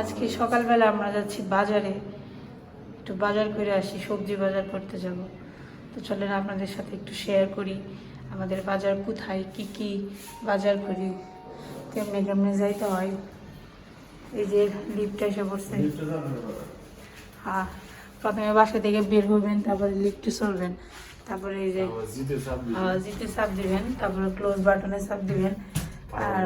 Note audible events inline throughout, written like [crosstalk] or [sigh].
আজকে সকালবেলা আমরা যাচ্ছি বাজারে। একটু বাজার করে আসি সবজি বাজার করতে যাব। তো চলেন আপনাদের সাথে একটু শেয়ার করি আমাদের বাজার কোথায় কি কি বাজার করি। কেমনে কেমনে যাইতে হয়। এই যে লিফটটা এসে পড়ছে। হ্যাঁ প্রথমে বাসা থেকে বের হবেন তারপরে লিফটে চলবেন। তারপরে এই যে জিতে চাপ দিবেন। তারপরে ক্লোজ বাটনে চাপ দিবেন। আর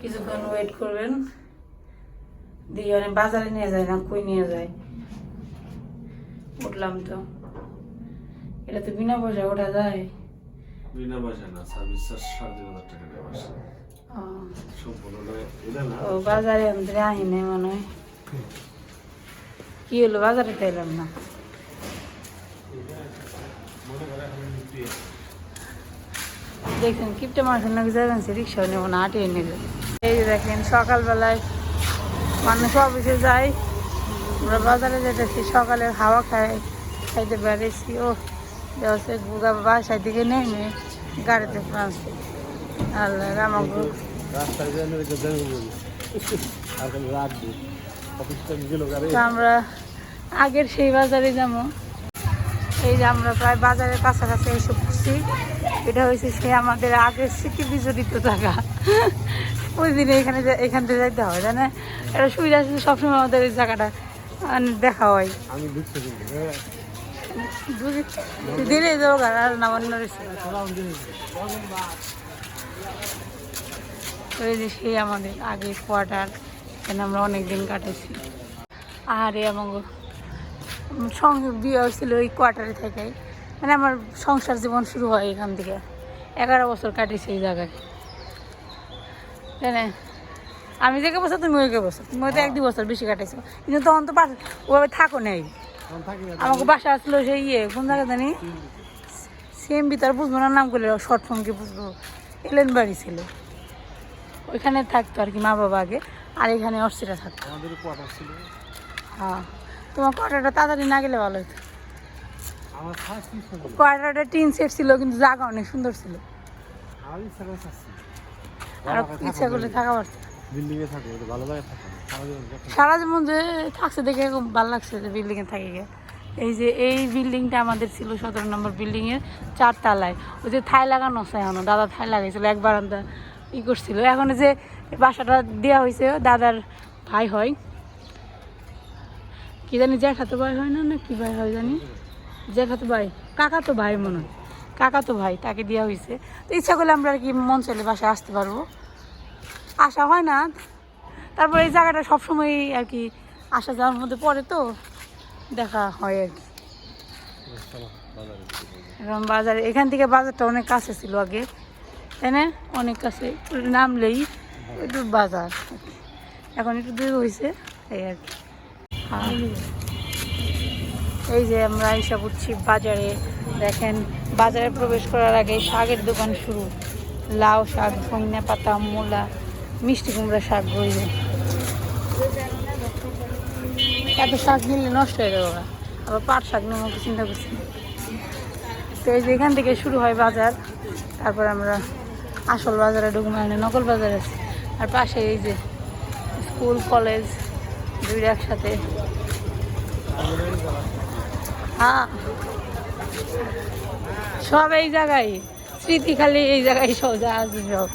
কিছুক্ষণ ওয়েট করবেন। দিয়ে অনেক বাজারে নিয়ে যায় না কই নিয়ে যায় উঠলাম তো এটা তো বিনা পয়সা ওঠা যায় বিনা পয়সা না সার্ভিস চার্জ সাড়ে তিন হাজার টাকা দেওয়া আসে ও, বাজারে আমাদের আহিনে মনে হয় কি হলো বাজারে তাইলাম না দেখছেন কিপটে মানুষের নাকি যাবেন সে রিক্সাও নেব না হাঁটিয়ে নেবে এই দেখেন সকালবেলায় মানুষ অফিসে যায় আমরা বাজারে যেতেছি সকালে হাওয়া খাই খাইতে বেড়েছি ও হচ্ছে গুগা বাসায় দিকে নেমে গাড়িতে ফ্রান্সে। আল্লাহ তো আমরা আগের সেই বাজারে যাব। এই যে আমরা প্রায় বাজারের কাছাকাছি এসে পড়ছি। এটা হয়েছে সে আমাদের আগের স্মৃতি বিজড়িত থাকা ওই দিনে এখানে এখান থেকে যাইতে হয় জানে এটা সুবিধা আছে সবসময় আমাদের এই জায়গাটা দেখা হয়। আমি যাও আর রয়েছে তো এই যে সেই আমাদের আগে কোয়ার্টার এখানে আমরা অনেক দিন কাটাইছি আরে এবং সংসার বিয়ে হয়েছিল ওই কোয়ার্টারে থেকে মানে আমার সংসার জীবন শুরু হয় এখান থেকে। এগারো বছর কাটিয়েছি এই জায়গায়। তাই? আমি যে বছর তুমি ওই বছর তুমি হয়তো এক দু বছর বেশি কাটাইছো। কিন্তু তখন তো ওভাবে থাকো নেই। আমাকে বাসা আসলো সেই ইয়ে কোন জায়গা জানি? সেম ভিতর বুঝব না নাম করলে শর্ট ফর্ম কি বুঝব? এলেন বাড়ি ছিল। ওইখানে থাকতো আর কি মা বাবা আগে আর এখানে অর্চিরা থাকতো। হ্যাঁ। তোমার কোয়ার্টারটা তাড়াতাড়ি না গেলে ভালো হতো কোয়ার্টারটা টিন সেট ছিল কিন্তু জায়গা অনেক সুন্দর ছিল। আর ইচ্ছা করলে থাকা পারতো। বিল্ডিং এ থাকব ভালো সারা জীবন যে থাকছে দেখে ভালো লাগছে যে বিল্ডিংয়ে থাকে গিয়ে। এই যে এই বিল্ডিংটা আমাদের ছিল সতেরো নম্বর বিল্ডিংয়ের চারতলায় ওই যে থাই লাগানো আছে এখনও, দাদা থাই লাগাইছিল, এক বারান্দা ই করছিল। এখন যে বাসাটা দেওয়া হয়েছে দাদার ভাই হয়। কি জানি জ্যাঠাতো ভাই হয় না না কি ভাই হয় জানি? জ্যাঠাতো ভাই কাকা তো ভাই মনে হয়। কাকা তো ভাই, তাকে দেওয়া হয়েছে তো ইচ্ছা করলে আমরা আর কি মন চাইলে বাসায় আসতে পারব। আসা হয় না। তারপর এই জায়গাটা সবসময় আর কি আসা যাওয়ার মধ্যে পড়ে তো, দেখা হয় আর কি। এখন বাজারে, এখান থেকে বাজারটা অনেক কাছে ছিল আগে, তাই না? অনেক কাছে নামলেই একটু বাজার এখন একটু দূর হয়েছে এই আর কি। এই যে আমরা এসে পড়ছি বাজারে, দেখেন, বাজারে প্রবেশ করার আগে শাকের দোকান শুরু। লাউ শাক, ধনিয়া পাতা, মূলা মিষ্টি কুমড়া শাক রইবে এত শাক নিলে নষ্ট হয়ে যাবে। আবার পাট শাক নেব চিন্তা করছি। তো এই যে এখান থেকে শুরু হয় বাজার, তারপর আমরা আসল বাজারে ঢুকবো মানে নকল বাজার আছে। আর পাশে এই যে স্কুল, কলেজ দুইটা একসাথে। হ্যাঁ। সব এই জায়গায় স্মৃতি খালি এই জায়গায় সব যা আছে সব।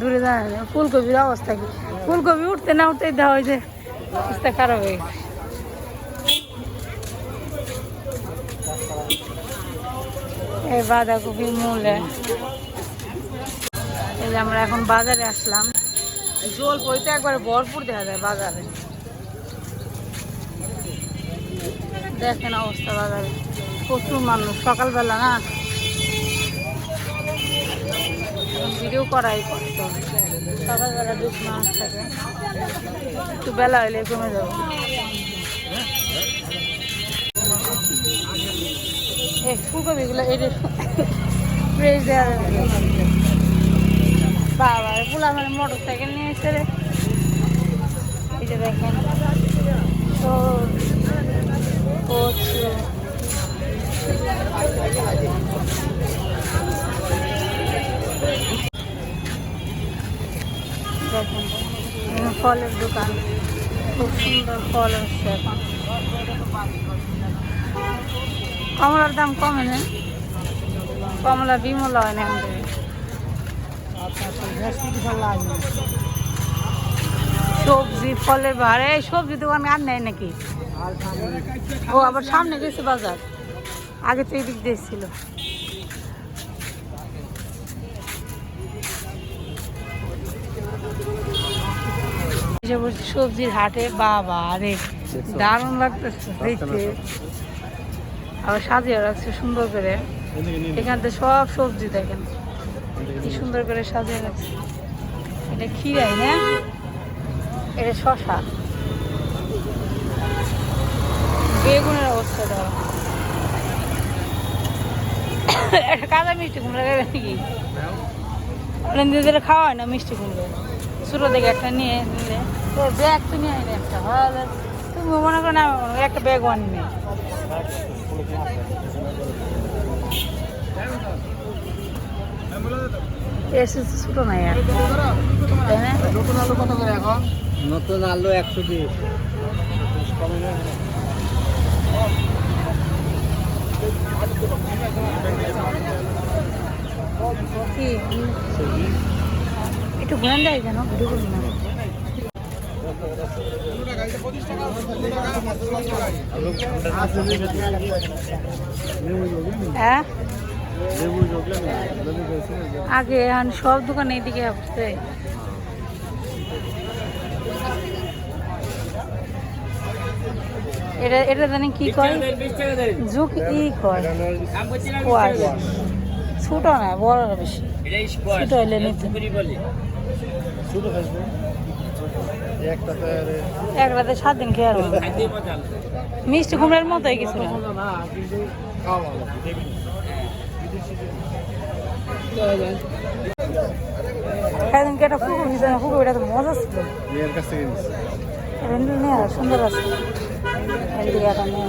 দূরে জানা না। ফুলকপির অবস্থা কি? ফুলকপি উঠতে না উঠতেই দেওয়া হয় যে অবস্থা খারাপ হয়ে গেছে। এই বাঁধাকপি মূলে। এই যে আমরা এখন বাজারে আসলাম। জল বইতে একবারে ভরপুর দেখা যায় বাজারে। দেখেন অবস্থা বাজারে। প্রচুর মানুষ। সকালবেলা না এখন ভিডিও করাই কষ্ট সকালবেলা মানুষ থাকে একটু বেলা হলে কমে যাবে। ফুলকপিগুলো, এই প্রেস দেওয়া বাবা ফুলা মানে মোটর সাইকেল নিয়ে এসে রে। এই যে দেখেন, তো কচু। ফলের দোকান। খুব সুন্দর ফল হচ্ছে এখন। কমলার দাম কমে না? কমলা বিমলা হয় না সবজি, ফলের এই সবজি দোকান আর নেয় নাকি? ও, আবার সামনে গেছে বাজার। আগে তো এদিক দিয়ে ছিল। সবজির হাটে, বাবা রে, দারুণ লাগতেছে দেখতে। আবার সাজিয়ে রাখছে সুন্দর করে। এখান থেকে সব সবজি দেখেন, কি সুন্দর করে সাজিয়ে রাখছে। এটা খিরাই না? এটা শশা বেগুনের অবস্থা দাও [coughs] একটা কাঁচা মিষ্টি কুমড়া খাবে নাকি? ওরা নিজেদের খাওয়া হয় না মিষ্টি কুমড়ো? ছোটো থেকে একটা নিয়ে নিলে ব্যাগ তো নিয়ে আইলে একটা ভালো তুমি মনে করো না একটা ব্যাগ আনবে এসে ছোটো নাই আর। নতুন আলু কত করে এখন? নতুন আলু একশো কি? একটু ঘুরান যায় কেন? হ্যাঁ? আগে এখন সব দোকানে এদিকে আসছে। এটা এটা জানি কি কয়? ই ছোট না, বড় বেশি। ছোট হইলে নিতে ছোট খাইছে একটা তো এক রাতে সাত দিন খেয়ে আর মিষ্টি কুমড়ার মতোই কিছু না। না কিন্তু খাওয়া ভালো সেদিনকে একটা ফুকু দিয়েছে না ফুকু এটা তো মজা ছিল। মেয়ের কাছ থেকে নিচ্ছি এটা সুন্দর আছে। এদিকে একটা নিয়ে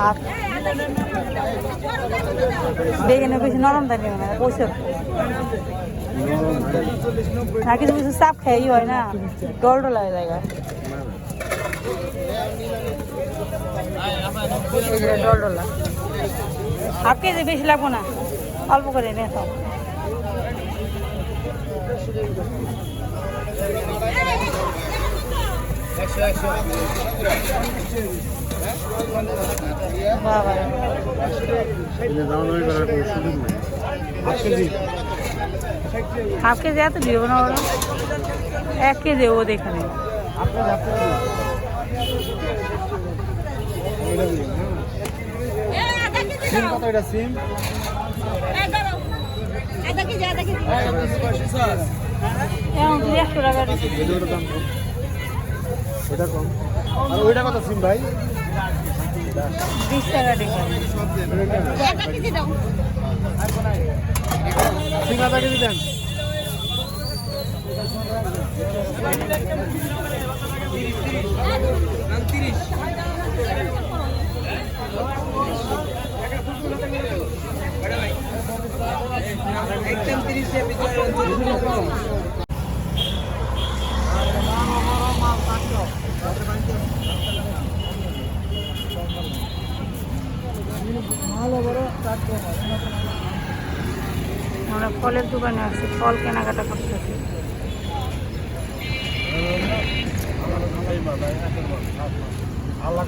আর বেগুনে বেশি নরম থাকে না পয়সা না কিছু কিছু চাপ খেয়ে হয় না ডল ডল হয়ে যায় ডল ডলা হাফ কেজি বেশি লাগবো না, অল্প করে নে সব হাফ কেজি এত দিব না ওরা এক কেজি ও দেখানে সিম কত এটা সিম? একশো টাকা ওটা কম। আর ওইটা কত সিম ভাই? বিশ টাকা সিম আধা কেজি দেন। আমরা ফলের দোকানে আছি, ফল কেনাকাটা করতেছি। আল্লাহ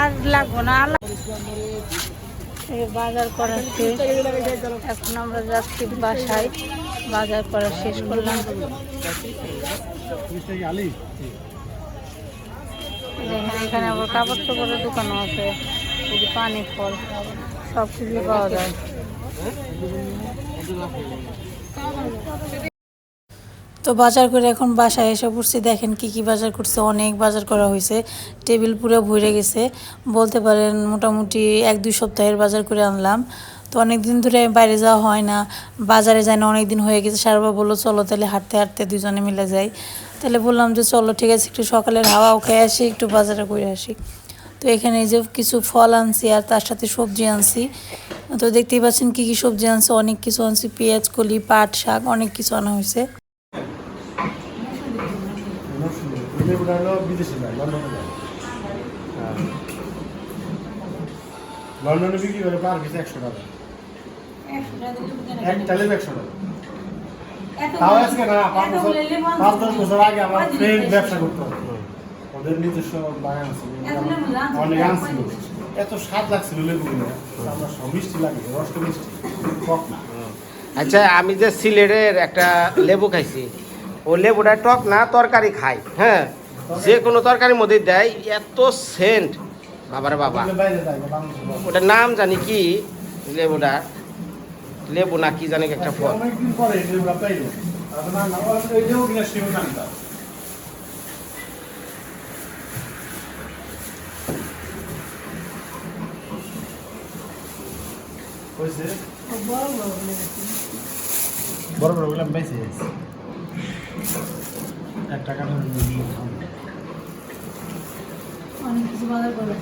আর লাগবো না। বাজার করা শেষ এখন আমরা যাচ্ছি বাসায়। বাজার করা শেষ করলাম। এখানে আবার কাপড় চোপড়ের দোকানও আছে। এই যে পানি ফল, সব কিছু পাওয়া যায়। তো বাজার করে এখন বাসায় এসে পড়ছি। দেখেন কি কি বাজার করছে, অনেক বাজার করা হয়েছে। টেবিল পুরো ভরে গেছে। বলতে পারেন মোটামুটি এক দুই সপ্তাহের বাজার করে আনলাম। তো অনেক দিন ধরে বাইরে যাওয়া হয় না, বাজারে যায় না অনেক দিন হয়ে গেছে। সারবা বলল, চলো তাহলে হাঁটতে হাঁটতে দুজনে মিলে যাই। তাহলে বললাম যে, চলো, ঠিক আছে, একটু সকালের হাওয়াও খেয়ে আসি, একটু বাজারে ঘুরে আসি। তো এখানে যে কিছু ফল আনছি আর তার সাথে সবজি আনছি। তো দেখতেই পাচ্ছেন কী কী সবজি আনছে, অনেক কিছু আনছি, পেঁয়াজ, কলি, পাট, শাক, অনেক কিছু আনা হয়েছে। লন্ডনে বিক্রি করে পার পিস একশো টাকা। টাকা তাও আজকে না পাঁচ বছর পাঁচ দশ বছর আগে আমার ফ্রেন্ড ব্যবসা করতো। ওদের নিজস্ব বাগান আছে অনেক আনছিল এত স্বাদ লাগছিল লেবুগুলো আমরা সব মিষ্টি লাগে রসটা মিষ্টি। টক না। আচ্ছা আমি যে সিলেটের একটা লেবু খাইছি ও লেবুটা টক না তরকারি খাই হ্যাঁ? যে কোনো তরকারির মধ্যে দেয় এত সেন্ট। বাবারে বাবা। ওটার নাম জানি কি লেবুটা লেবু না কি জানি একটা ফল। বড় বড়গুলো বেশি হয়েছে এক টাকা অনেক কিছু বাজার করা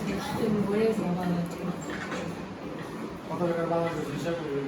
কত টাকার বাজার হিসাব করে